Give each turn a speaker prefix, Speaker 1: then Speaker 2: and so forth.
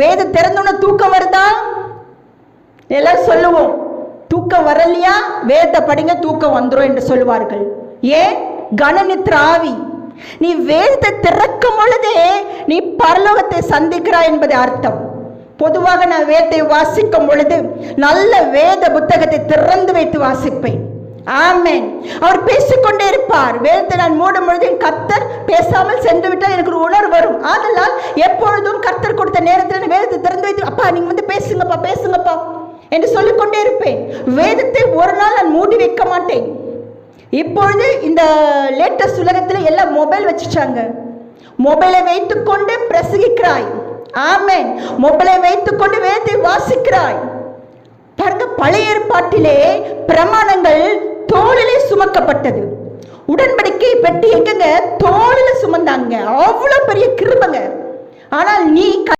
Speaker 1: வேத திறந்தோன்னு தூக்கம் வருதா? எல்லாரும் சொல்லுவோம். தூக்கம் வரலையா? வேதத்தை படிங்க தூக்கம் வந்துரும் என்று சொல்லுவார்கள். ஏன்? கணநித்திர ஆவி நீ வேதத்தை திறக்கும் பொழுதே நீ பரலோகத்தை சந்திக்கிறாய் என்பது அர்த்தம். பொதுவாக நான் வேதத்தை வாசிக்கும் பொழுது நல்ல வேத புத்தகத்தை திறந்து வைத்து வாசிப்பேன். ஆமேன். அவர் பேசிக்கொண்டே இருப்பார். வேதத்தை நான் மூடும் பொழுது கர்த்தர் பேசாமல் சென்று விட்டால் எனக்கு ஒரு உணர்வு வரும். ஆதலால் எப்பொழுதும் கர்த்தர் கொடுத்த நேரத்தில் நான் அப்பா நீங்க வந்து பேசுங்கப்பா பேசுங்கப்பா என்று சொல்லிக்கொண்டே இருப்பேன். வேதத்தை ஒரு நாள் நான் மூடி வைக்க மாட்டேன். இப்பொழுது இந்த லேட்டஸ்ட் உலகத்தில் எல்லாம் மொபைல் வச்சுட்டாங்க. மொபைலை வைத்துக்கொண்டு பிரசங்கிக்கிறாய். ஆமென். மொபைலை வைத்துக்கொண்டு வேதத்தை வாசிக்கிறாய். பாருங்க பழைய ஏற்பாட்டிலே பிரமாணங்கள் தோளிலே சுமக்கப்பட்டது. உடன்படிக்கை பெட்டி எங்கங்க தோளில சுமந்தாங்க. அவ்வளவு பெரிய கிருபங்க. ஆனால் நீ